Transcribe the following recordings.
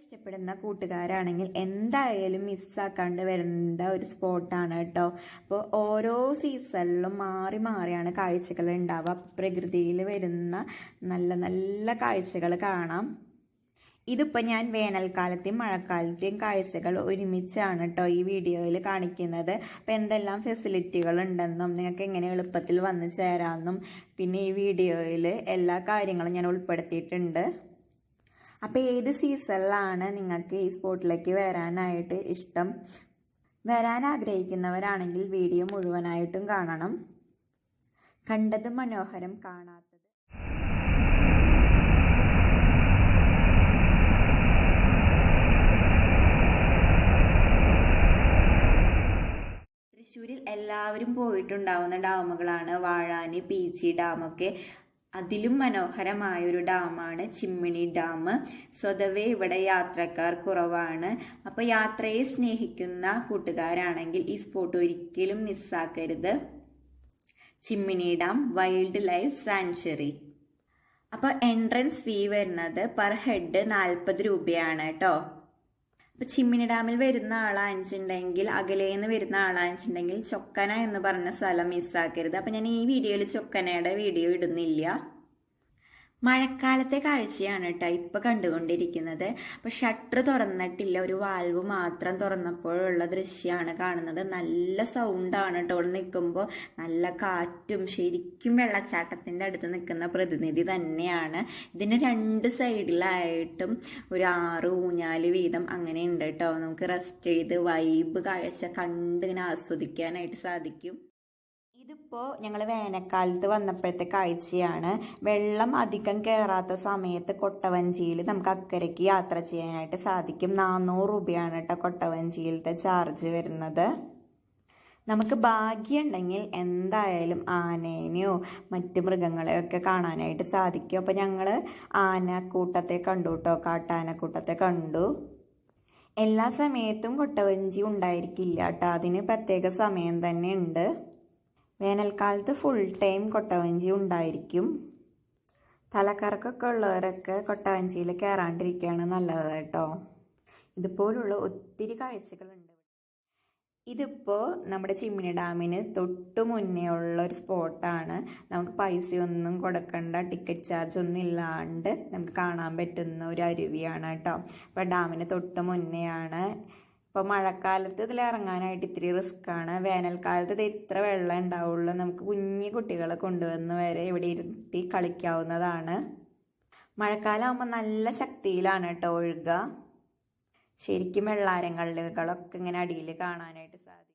ഇഷ്ടപ്പെടുന്ന കൂട്ടുകാരാണെങ്കിൽ എന്തായാലും മിസ്സാക്കാണ്ട് വരുന്ന ഒരു സ്പോട്ടാണ് കേട്ടോ. അപ്പോൾ ഓരോ സീസണിലും മാറി മാറിയാണ് കാഴ്ചകൾ ഉണ്ടാവുക. പ്രകൃതിയിൽ വരുന്ന നല്ല നല്ല കാഴ്ചകൾ കാണാം. ഇതിപ്പോൾ ഞാൻ വേനൽക്കാലത്തെയും മഴക്കാലത്തെയും കാഴ്ചകൾ ഒരുമിച്ചാണ് കേട്ടോ ഈ വീഡിയോയിൽ കാണിക്കുന്നത്. അപ്പോൾ എന്തെല്ലാം ഫെസിലിറ്റികൾ ഉണ്ടെന്നും നിങ്ങൾക്ക് എങ്ങനെ എളുപ്പത്തിൽ വന്ന് ചേരാമെന്നും പിന്നെ ഈ വീഡിയോയിൽ എല്ലാ കാര്യങ്ങളും ഞാൻ ഉൾപ്പെടുത്തിയിട്ടുണ്ട്. അപ്പോൾ ഏത് സീസണിലാണ് നിങ്ങൾക്ക് ഈ സ്പോട്ടിലേക്ക് വരാനായിട്ട് ഇഷ്ടം? വരാൻ ആഗ്രഹിക്കുന്നവരാണെങ്കിൽ വീഡിയോ മുഴുവനായിട്ടും കാണണം. കണ്ടത് മനോഹരം കാണാത്തത്. തൃശ്ശൂരിൽ എല്ലാവരും പോയിട്ടുണ്ടാവുന്ന ഡാമുകളാണ് വാഴാനി പീച്ചി ഡാമൊക്കെ. അതിലും മനോഹരമായ ഒരു ഡാമാണ് ചിമ്മിണി ഡാം. സ്വതവേ ഇവിടെ യാത്രക്കാർ കുറവാണ്. അപ്പോൾ യാത്രയെ സ്നേഹിക്കുന്ന കൂട്ടുകാരാണെങ്കിൽ ഈ സ്പോട്ട് ഒരിക്കലും മിസ്സാക്കരുത് Chimmini dam wild life sanctuary അപ്പോൾ എൻട്രൻസ് ഫീ വരുന്നത് പെർ ഹെഡ് നാൽപ്പത് രൂപയാണ് കേട്ടോ. ഇപ്പൊ ചിമ്മിനി ഡാമിൽ വരുന്ന ആളാണിച്ചിട്ടുണ്ടെങ്കിൽ അകലേന്ന് വരുന്ന ആളാണിച്ചിട്ടുണ്ടെങ്കിൽ ചൊക്കന എന്ന് പറഞ്ഞ സ്ഥലം മിസ്സാക്കരുത് അപ്പൊ ഞാൻ ഈ വീഡിയോയിൽ ചൊക്കനയുടെ വീഡിയോ ഇടുന്നില്ല. മഴക്കാലത്തെ കാഴ്ചയാണ് കേട്ടോ ഇപ്പൊ കണ്ടുകൊണ്ടിരിക്കുന്നത്. അപ്പൊ ഷട്ടർ തുറന്നിട്ടില്ല ഒരു വാൽവ് മാത്രം തുറന്നപ്പോഴുള്ള ദൃശ്യമാണ് കാണുന്നത്. നല്ല സൗണ്ടാണ് കേട്ടോ ഇവിടെ നിൽക്കുമ്പോൾ നല്ല കാറ്റും ശരിക്കും വെള്ളച്ചാട്ടത്തിന്റെ അടുത്ത് നിൽക്കുന്ന പ്രതിനിധി തന്നെയാണ്. ഇതിന് രണ്ട് സൈഡിലായിട്ടും ഒരു ആറ് ഊഞ്ഞാൽ വീതം അങ്ങനെ ഉണ്ട് കേട്ടോ. നമുക്ക് റെസ്റ്റ് ചെയ്ത് വൈബ് കാഴ്ച കണ്ടിങ്ങനെ ആസ്വദിക്കാനായിട്ട് സാധിക്കും. ഇതിപ്പോൾ ഞങ്ങൾ വേനൽക്കാലത്ത് വന്നപ്പോഴത്തെ കാഴ്ചയാണ്. വെള്ളം അധികം കയറാത്ത സമയത്ത് കൊട്ടവഞ്ചിയിൽ നമുക്ക് അക്കരയ്ക്ക് യാത്ര ചെയ്യാനായിട്ട് സാധിക്കും. നാനൂറ് രൂപയാണ് കേട്ടോ കൊട്ടവഞ്ചിയിലത്തെ ചാർജ് വരുന്നത്. നമുക്ക് ഭാഗ്യമുണ്ടെങ്കിൽ എന്തായാലും ആനേനെയോ മറ്റ് മൃഗങ്ങളെയൊക്കെ കാണാനായിട്ട് സാധിക്കും. അപ്പോൾ ഞങ്ങൾ ആനക്കൂട്ടത്തെ കണ്ടു കേട്ടോ കാട്ടാനക്കൂട്ടത്തെ കണ്ടു. എല്ലാ സമയത്തും കൊട്ടവഞ്ചി ഉണ്ടായിരിക്കില്ല കേട്ടോ. അതിന് പ്രത്യേക സമയം തന്നെ ഉണ്ട്. വേനൽക്കാലത്ത് ഫുൾ ടൈം കൊട്ടവഞ്ചി ഉണ്ടായിരിക്കും. തലക്കറക്കൊക്കെ ഉള്ളവരൊക്കെ കൊട്ടവഞ്ചിയിൽ കയറാണ്ടിരിക്കുകയാണ് നല്ലത് കേട്ടോ. ഇതുപോലുള്ള ഒത്തിരി കാഴ്ചകളുണ്ട്. ഇതിപ്പോൾ നമ്മുടെ ചിമ്മിനി ഡാമിന് തൊട്ട് മുന്നേ ഉള്ള ഒരു സ്പോട്ടാണ് നമുക്ക് പൈസയൊന്നും കൊടുക്കണ്ട ടിക്കറ്റ് ചാർജ് ഒന്നും ഇല്ലാണ്ട് നമുക്ക് കാണാൻ പറ്റുന്ന ഒരു അരുവിയാണ് കേട്ടോ. അപ്പോൾ ഡാമിന് തൊട്ട് മുന്നെയാണ് ഇപ്പോൾ മഴക്കാലത്ത് ഇതിൽ ഇറങ്ങാനായിട്ട് ഇത്തിരി ആണ്. വേനൽക്കാലത്ത് ഇത് ഇത്ര വെള്ളം ഉണ്ടാവുള്ളൂ. നമുക്ക് കുഞ്ഞു കുട്ടികളെ കൊണ്ടുവന്ന് വരെ ഇവിടെ ഇരുത്തി കളിക്കാവുന്നതാണ്. മഴക്കാലം ആകുമ്പോൾ നല്ല ശക്തിയിലാണ് കേട്ടോ ഒഴുക ശരിക്കും വെള്ളാരങ്ങളിലുകളൊക്കെ ഇങ്ങനെ അടിയിൽ കാണാനായിട്ട് സാധിക്കും.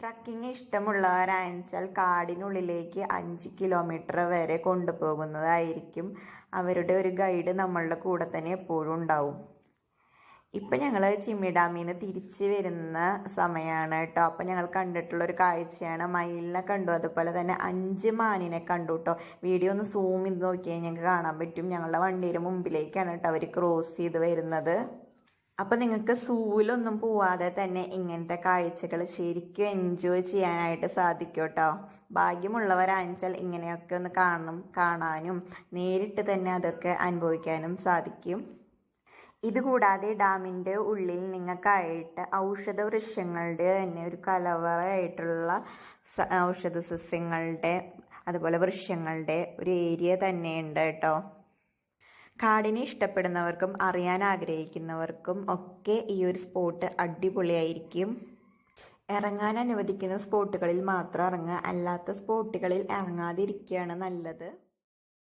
ട്രക്കിംഗ് ഇഷ്ടമുള്ളവരാണെച്ചാൽ കാടിനുള്ളിലേക്ക് അഞ്ച് കിലോമീറ്റർ വരെ കൊണ്ടുപോകുന്നതായിരിക്കും. അവരുടെ ഒരു ഗൈഡ് നമ്മളുടെ കൂടെ തന്നെ എപ്പോഴും ഉണ്ടാവും. ഇപ്പം ഞങ്ങൾ ചിമ്മി ഡാമിൽ നിന്ന് തിരിച്ച് വരുന്ന സമയമാണ് കേട്ടോ അപ്പം ഞങ്ങൾ കണ്ടിട്ടുള്ള ഒരു കാഴ്ചയാണ് മയിലിനെ കണ്ടു. അതുപോലെ തന്നെ അഞ്ച് മാനിനെ കണ്ടു കേട്ടോ വീഡിയോ ഒന്ന് സൂം ചെയ്ത് നോക്കിയാൽ ഞങ്ങൾക്ക് കാണാൻ പറ്റും. ഞങ്ങളുടെ വണ്ടിയുടെ മുമ്പിലേക്കാണ് കേട്ടോ അവർ ക്രോസ് ചെയ്ത് വരുന്നത്. അപ്പം നിങ്ങൾക്ക് സൂവിലൊന്നും പോവാതെ തന്നെ ഇങ്ങനത്തെ കാഴ്ചകൾ ശരിക്കും എൻജോയ് ചെയ്യാനായിട്ട് സാധിക്കും കേട്ടോ ഭാഗ്യമുള്ളവരാണെച്ചാൽ ഇങ്ങനെയൊക്കെ ഒന്ന് കാണും കാണാനും നേരിട്ട് തന്നെ അതൊക്കെ അനുഭവിക്കാനും സാധിക്കും. ഇതുകൂടാതെ ഡാമിന്റെ ഉള്ളിൽ നിങ്ങൾക്കായിട്ട് ഔഷധ വൃക്ഷങ്ങളുടെ തന്നെ ഒരു കലവറയായിട്ടുള്ള ഔഷധ സസ്യങ്ങളുടെ അതുപോലെ വൃക്ഷങ്ങളുടെ ഒരു ഏരിയ തന്നെ ഉണ്ട് കേട്ടോ. കാടിനെ ഇഷ്ടപ്പെടുന്നവർക്കും അറിയാൻ ആഗ്രഹിക്കുന്നവർക്കും ഒക്കെ ഈ ഒരു സ്പോട്ട് അടിപൊളിയായിരിക്കും. ഇറങ്ങാൻ അനുവദിക്കുന്ന സ്പോട്ടുകളിൽ മാത്രം ഇറങ്ങുക അല്ലാത്ത സ്പോട്ടുകളിൽ ഇറങ്ങാതിരിക്കുകയാണ് നല്ലത്.